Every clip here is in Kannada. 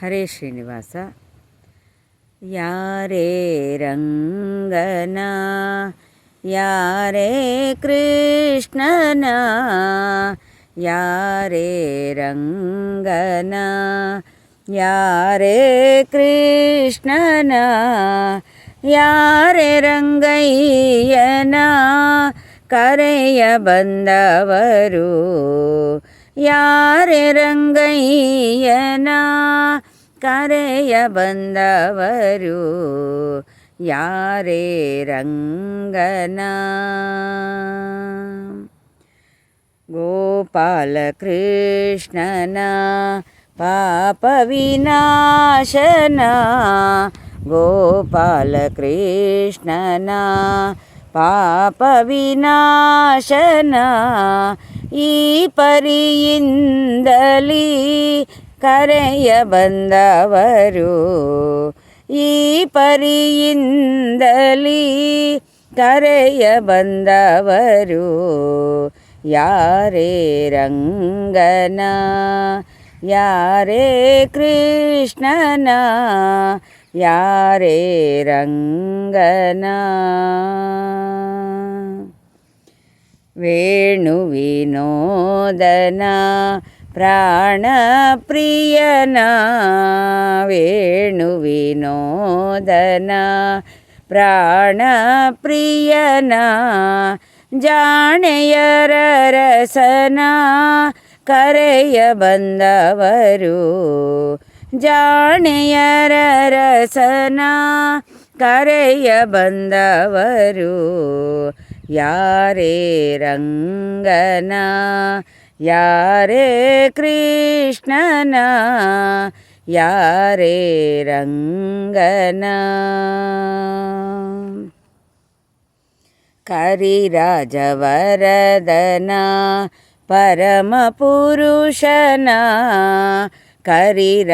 ಹರೇ ಶ್ರೀನಿವಾಸ ಯಾರೇ ರಂಗನ ಯಾರೇ ಕೃಷ್ಣನ ಯಾರೇ ರಂಗನ ಯಾರೇ ಕೃಷ್ಣನ ಯಾರೇ ರಂಗಯ್ಯನ ಕರೆಯ ಬಂದವರು ಯಾರೇ ರಂಗಯ್ಯನ ಕರೆಯ ಬಂದವರು ಯಾರೇ ರಂಗನ ಗೋಪಾಲ ಕೃಷ್ಣನ ಪಾಪ ವಿನಾಶನ ಗೋಪಾಲ ಕೃಷ್ಣನ ಕರೆಯ ಬಂದವರು. ಈ ಪರಿಯಿಂದಲೀ ಕರೆಯ ಬಂದವರು. ಯಾರೇ ರಂಗನ ಯಾರೇ ಕೃಷ್ಣನ ಯಾರೇ ರಂಗನ. ವೇಣು ವಿನೋದನ ಪ್ರಾಣ ಪ್ರಿಯನ ವೇಣು ವಿನೋದನ ಪ್ರಾಣ ಪ್ರಿಯನ ಜಾಣೆಯರ ರಸನ ಕರೆಯ ಬಂದವರು, ಜಾಣೆಯರ ರಸನ ಕರೆಯ ಬಂದವರು, ಯಾರೇ ರಂಗನ யாரே கிருஷ்ணனா யாரே ரங்கனா கரிராஜவரதனா பரமபுருஷனா கரிராஜவரதனா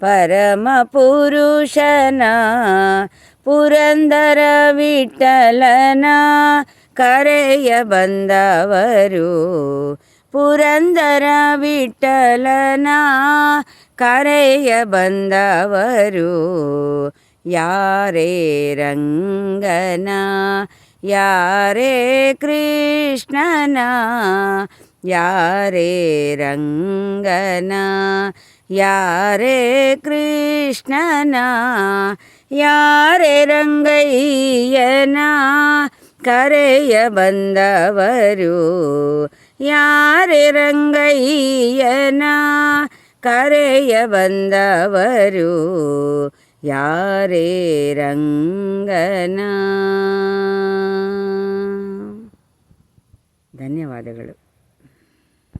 பரமபுருஷனா ಪುರಂದರ ವಿಠಲನ ಕರೆಯ ಬಂದವರು. ಪುರಂದರ ವಿಠಲನ ಕರೆಯ ಬಂದವರು. ಯಾರೇ ರಂಗನ ಯಾರೇ ಕೃಷ್ಣನ ಯಾರೇ ರಂಗನ ಯಾರೇ ಕೃಷ್ಣನ ಯಾರೇ ರಂಗಯ್ಯನ ಕರೆಯ ಬಂದವರು ಯಾರೇ ರಂಗಯ್ಯನ ಕರೆಯ ಬಂದವರು ಯಾರೇ ರಂಗನ. ಧನ್ಯವಾದಗಳು.